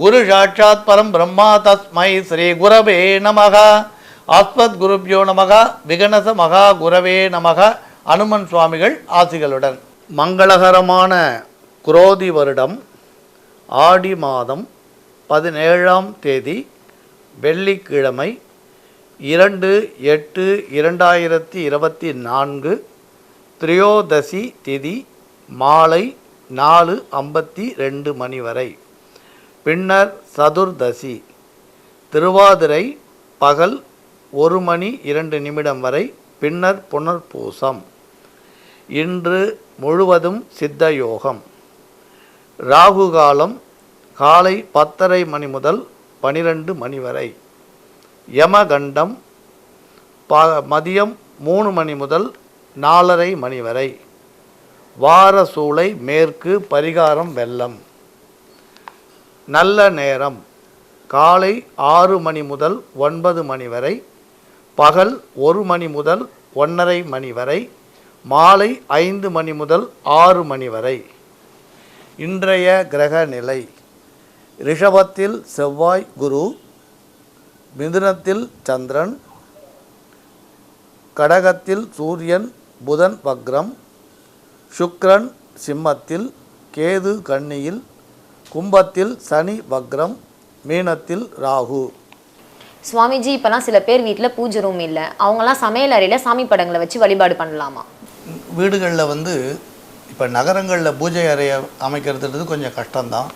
குரு சாட்சாத் பரம் பிரம்மா தஸ்மை ஸ்ரீ குரவே நமக. ஆஸ்மத் குருப்யோ நமக விகனச மகா குரவே நமக. அனுமன் சுவாமிகள் ஆசிகளுடன். மங்களகரமான குரோதி வருடம் ஆடி மாதம் பதினேழாம் தேதி வெள்ளிக்கிழமை இரண்டு எட்டு இரண்டாயிரத்தி இருபத்தி நான்கு த்ரியோதசி திதி மாலை நாலு ஐம்பத்தி ரெண்டு மணி வரை. பின்னர் சதுர்தசி. திருவாதிரை பகல் ஒரு மணி இரண்டு நிமிடம் வரை பின்னர் புனர்பூசம். இன்று முழுவதும் சித்த யோகம். ராகு காலம் காலை பத்தரை மணி முதல் பனிரெண்டு மணி வரை. யமகண்டம் ப மதியம் மூணு மணி முதல் நாலரை மணி வரை. வார சூளை மேற்கு பரிகாரம் வெள்ளம் நல்ல நேரம். காலை ஆறு மணி முதல் ஒன்பது மணி வரை பகல் ஒரு மணி முதல் ஒன்றரை மணி வரை மாலை ஐந்து மணி முதல் ஆறு மணி வரை. இன்றைய கிரக நிலை. ரிஷபத்தில் செவ்வாய் குரு மிதுனத்தில் சந்திரன் கடகத்தில் சூரியன் புதன் வக்ரம் சுக்ரன் சிம்மத்தில் கேது கன்னியில் கும்பத்தில் சனி வக்ரம் மீனத்தில் ராகு. சுவாமிஜி இப்பெல்லாம் சில பேர் வீட்டில் பூஜை ரூம் இல்லை. அவங்கெல்லாம் சமையல் அறையில் சாமி படங்களை வச்சு வழிபாடு பண்ணலாமா? வீடுகளில் வந்து இப்போ நகரங்களில் பூஜை அறையை அமைக்கிறதுன்றது கொஞ்சம் கஷ்டம்தான்.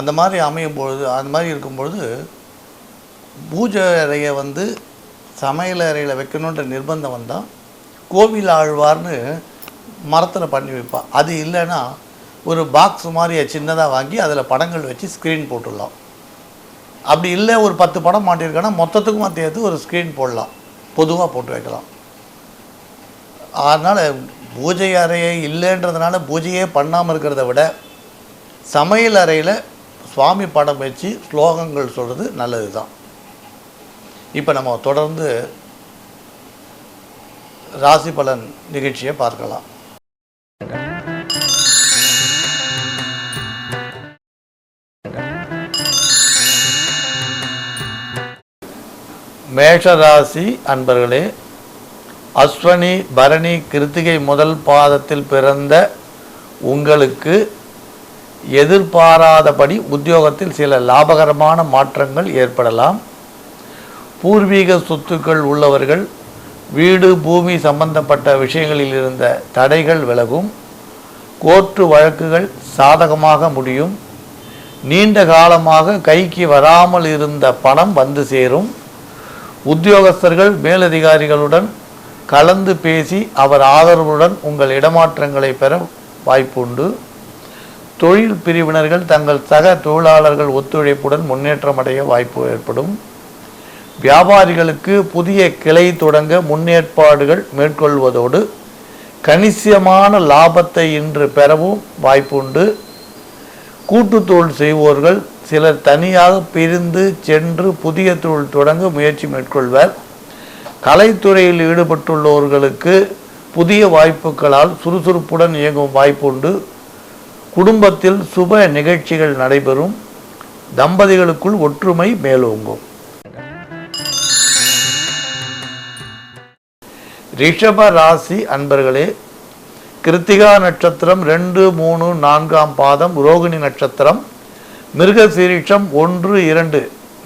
அந்த மாதிரி அமையும் பொழுது அந்த மாதிரி இருக்கும்பொழுது பூஜை அறையை வந்து சமையல் அறையில் வைக்கணுன்ற நிர்பந்தம் வந்தால் கோவில் ஆழ்வார்னு மரத்தில் பண்ணி வைப்பா. அது இல்லைன்னா ஒரு பாக்ஸ் மாதிரி சின்னதாக வாங்கி அதில் படங்கள் வச்சு ஸ்க்ரீன் போட்டுடலாம். அப்படி இல்லை ஒரு பத்து படம் மாட்டியிருக்கோன்னா மொத்தத்துக்கும் சேர்த்து ஒரு ஸ்க்ரீன் போடலாம். பொதுவாக போட்டு வைக்கலாம். அதனால் பூஜை அறையே இல்லைன்றதுனால பூஜையே பண்ணாமல் இருக்கிறத விட சமையல் அறையில் சுவாமி படம் வச்சு ஸ்லோகங்கள் சொல்கிறது நல்லது தான் இப்போ நம்ம தொடர்ந்து ராசி பலன் நிகழ்ச்சியை பார்க்கலாம். மேஷராசி அன்பர்களே அஸ்வனி பரணி கிருத்திகை முதல் பாதத்தில் பிறந்த உங்களுக்கு எதிர்பாராதபடி உத்தியோகத்தில் சில லாபகரமான மாற்றங்கள் ஏற்படலாம். பூர்வீக சொத்துக்கள் உள்ளவர்கள் வீடு பூமி சம்பந்தப்பட்ட விஷயங்களில் இருந்த தடைகள் விலகும். கோர்ட்டு வழக்குகள் சாதகமாக முடியும். நீண்ட காலமாக கைக்கு வராமல் இருந்த பணம் வந்து சேரும். உத்தியோகஸ்தர்கள் மேலதிகாரிகளுடன் கலந்து பேசி அவர் ஆதரவுடன் உங்கள் இடமாற்றங்களை பெற வாய்ப்புண்டு. தொழில் பிரிவினர்கள் தங்கள் சக தொழிலாளர்கள் ஒத்துழைப்புடன் முன்னேற்றம் அடைய வாய்ப்பு ஏற்படும். வியாபாரிகளுக்கு புதிய கிளை தொடங்க முன்னேற்பாடுகள் மேற்கொள்வதோடு கணிசமான லாபத்தை இன்று பெறவும் வாய்ப்புண்டு. கூட்டுத்தோல் செய்வோர்கள் சிலர் தனியாக பிரிந்து சென்று புதிய தொழில் தொடங்க முயற்சி மேற்கொள்வர். கலைத்துறையில் ஈடுபட்டுள்ளவர்களுக்கு புதிய வாய்ப்புகளால் சுறுசுறுப்புடன் இயங்கும் வாய்ப்புண்டு குடும்பத்தில் சுப நிகழ்ச்சிகள் நடைபெறும். தம்பதிகளுக்குள் ஒற்றுமை மேலோங்கும். ரிஷப ராசி அன்பர்களே கிருத்திகா நட்சத்திரம் ரெண்டு மூணு நான்காம் பாதம் ரோகிணி நட்சத்திரம். மிருக சீரிஷம் ஒன்று இரண்டு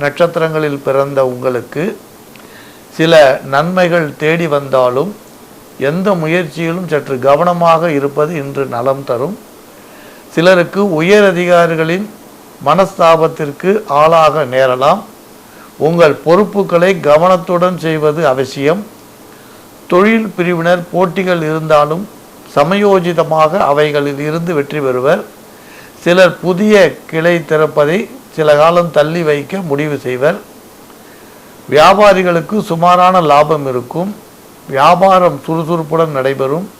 நட்சத்திரங்களில் பிறந்த உங்களுக்கு சில நன்மைகள் தேடி வந்தாலும் எந்த முயற்சியிலும் சற்று கவனமாக இருப்பது இன்று நலம் தரும். சிலருக்கு உயர் அதிகாரிகளின் மனஸ்தாபத்திற்கு ஆளாக நேரலாம். உங்கள் பொறுப்புகளை கவனத்துடன் செய்வது அவசியம். தொழில் பிரிவினர் போட்டிகள் இருந்தாலும் சமயோஜிதமாக அவைகளில் இருந்து வெற்றி பெறுவர். சிலர் புதிய கிளை திறப்பதை சில காலம் தள்ளி வைக்க முடிவு செய்வர். வியாபாரிகளுக்கு சுமாரான லாபம் இருக்கும். வியாபாரம் சுறுசுறுப்புடன் நடைபெறும்.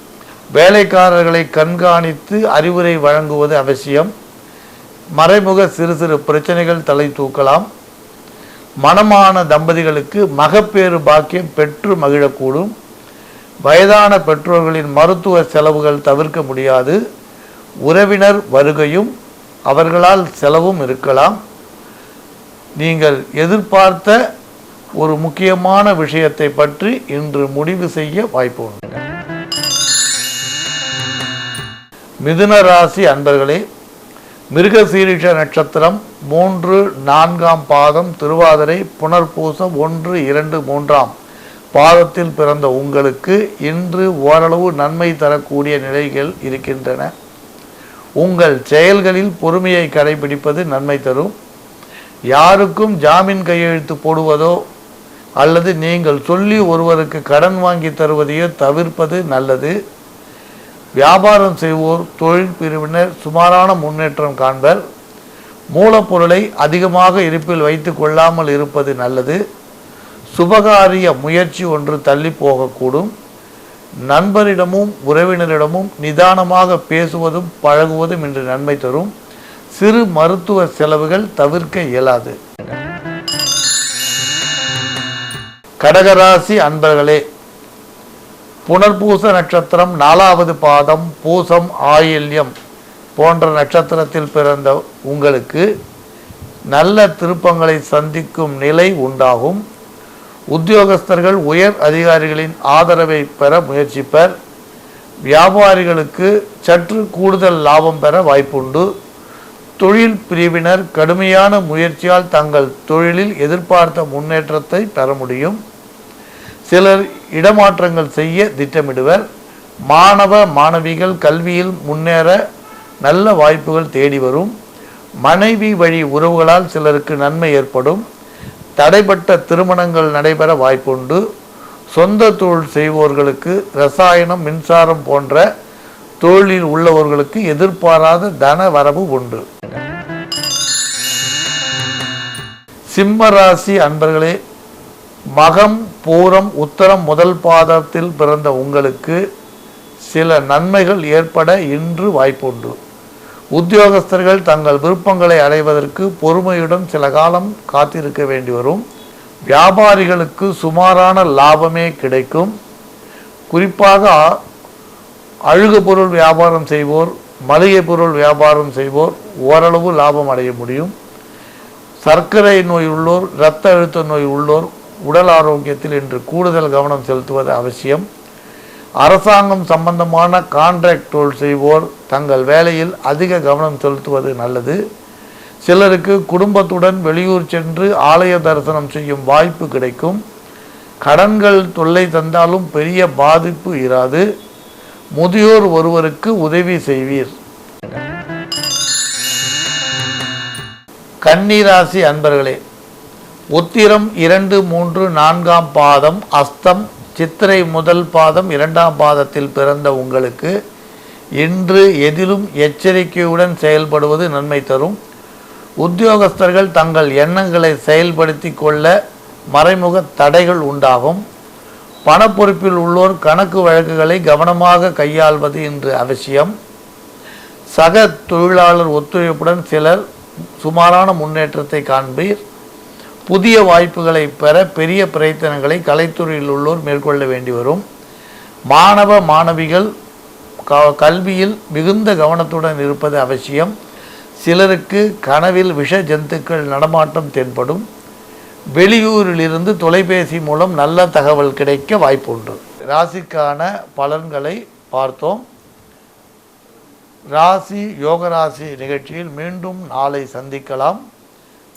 வேலைக்காரர்களை கண்காணித்து அறிவுரை வழங்குவது அவசியம். மறைமுக சிறு சிறு பிரச்சனைகள் தலை தூக்கலாம். மனமான தம்பதிகளுக்கு மகப்பேறு பாக்கியம் பெற்று மகிழக்கூடும். வயதான பெற்றோர்களின் மருத்துவ செலவுகள் தவிர்க்க முடியாது. உறவினர் வருகையும் அவர்களால் செலவும் இருக்கலாம். நீங்கள் எதிர்பார்த்த ஒரு முக்கியமான விஷயத்தை பற்றி இன்று முடிவு செய்ய வாய்ப்பு உண்டு. மிதுன ராசி அன்பர்களே மிருகசீரிஷ நட்சத்திரம் மூன்று நான்காம் பாதம் திருவாதிரை புனர்பூசம் ஒன்று இரண்டு மூன்றாம் பாதத்தில் பிறந்த உங்களுக்கு இன்று ஓரளவு நன்மை தரக்கூடிய நிலைகள் இருக்கின்றன. உங்கள் செயல்களில் பொறுமையை கடைபிடிப்பது நன்மை தரும். யாருக்கும் ஜாமீன் கையெழுத்து போடுவதோ அல்லது நீங்கள் சொல்லி ஒருவருக்கு கடன் வாங்கி தருவதையோ தவிர்ப்பது நல்லது. வியாபாரம் செய்வோர் தொழில் பிரிவினர் சுமாரான முன்னேற்றம் காண்பர். மூலப்பொருளை அதிகமாக இருப்பில் வைத்து கொள்ளாமல் இருப்பது நல்லது. சுபகாரிய முயற்சி ஒன்று தள்ளி போகக்கூடும். நண்பரிடமும் உறவினரிடமும் நிதானமாக பேசுவதும் பழகுவதும் இன்று நன்மை தரும். சிறு மருத்துவ செலவுகள் தவிர்க்க இயலாது. கடகராசி அன்பர்களே புனர்பூச நட்சத்திரம் நாலாவது பாதம் பூசம் ஆயில்யம் போன்ற நட்சத்திரத்தில் பிறந்த உங்களுக்கு நல்ல திருப்பங்களை சந்திக்கும் நிலை உண்டாகும். உத்தியோகஸ்தர்கள் உயர் அதிகாரிகளின் ஆதரவை பெற முயற்சிப்பர். வியாபாரிகளுக்கு சற்று கூடுதல் லாபம் பெற வாய்ப்புண்டு. தொழில் பிரிவினர் கடுமையான முயற்சியால் தங்கள் தொழிலில் எதிர்பார்த்த முன்னேற்றத்தை பெற முடியும். சிலர் இடமாற்றங்கள் செய்ய திட்டமிடுவர். மாணவ மாணவிகள் கல்வியில் முன்னேற நல்ல வாய்ப்புகள் தேடி வரும். மனைவி வழி உறவுகளால் சிலருக்கு நன்மை ஏற்படும். தடைப்பட்ட திருமணங்கள் நடைபெற வாய்ப்புண்டு. சொந்த தொழில் செய்வோர்களுக்கு ரசாயனம் மின்சாரம் போன்ற தொழிலில் உள்ளவர்களுக்கு எதிர்பாராத தன வரவு உண்டு. சிம்ம ராசி அன்பர்களே மகம் பூரம் உத்தரம் முதல் பாதத்தில் பிறந்த உங்களுக்கு சில நன்மைகள் ஏற்பட இன்று வாய்ப்புண்டு. உத்தியோகஸ்தர்கள் தங்கள் விருப்பங்களை அடைவதற்கு பொறுமையுடன் சில காலம் காத்திருக்க வேண்டி வரும். வியாபாரிகளுக்கு சுமாரான லாபமே கிடைக்கும். குறிப்பாக அழுகு பொருள் வியாபாரம் செய்வோர் மளிகை பொருள் வியாபாரம் செய்வோர் ஓரளவு லாபம் அடைய முடியும். சர்க்கரை நோய் உள்ளோர் இரத்த அழுத்த நோய் உள்ளோர் உடல் ஆரோக்கியத்தில் இன்று கூடுதல் கவனம் செலுத்துவது அவசியம். அரசாங்கம் சம்பந்தமான கான்ட்ராக்ட் தொழில் செய்வோர் தங்கள் வேலையில் அதிக கவனம் செலுத்துவது நல்லது. சிலருக்கு குடும்பத்துடன் வெளியூர் சென்று ஆலய தரிசனம் செய்யும் வாய்ப்பு கிடைக்கும். கடன்கள் தொல்லை தந்தாலும் பெரிய பாதிப்பு இராது. முதியோர் ஒருவருக்கு உதவி செய்வீர். கன்னிராசி அன்பர்களே உத்திரம் இரண்டு மூன்று நான்காம் பாதம் அஸ்தம் சித்திரை முதல் பாதம் இரண்டாம் பாதத்தில் பிறந்த உங்களுக்கு இன்று எதிலும் எச்சரிக்கையுடன் செயல்படுவது நன்மை தரும். உத்தியோகஸ்தர்கள் தங்கள் எண்ணங்களை செயல்படுத்தி கொள்ள மறைமுக தடைகள் உண்டாகும். பணப்பொறுப்பில் உள்ளோர் கணக்கு வழக்குகளை கவனமாக கையாள்வது இன்று அவசியம். சக தொழிலாளர் ஒத்துழைப்புடன் சிலர் சுமாரான முன்னேற்றத்தை காண்பீர். புதிய வாய்ப்புகளை பெற பெரிய பிரயத்தனங்களை கலைத்துறையில் உள்ளோர் மேற்கொள்ள வேண்டி வரும். மாணவ மாணவிகள் க கல்வியில் மிகுந்த கவனத்துடன் இருப்பது அவசியம். சிலருக்கு கனவில் விஷ ஜந்துக்கள் நடமாட்டம் தென்படும். வெளியூரிலிருந்து தொலைபேசி மூலம் நல்ல தகவல் கிடைக்க வாய்ப்புண்டு. ராசிக்கான பலன்களை பார்த்தோம். ராசி யோகராசி நிகழ்ச்சியில் மீண்டும் நாளை சந்திக்கலாம்.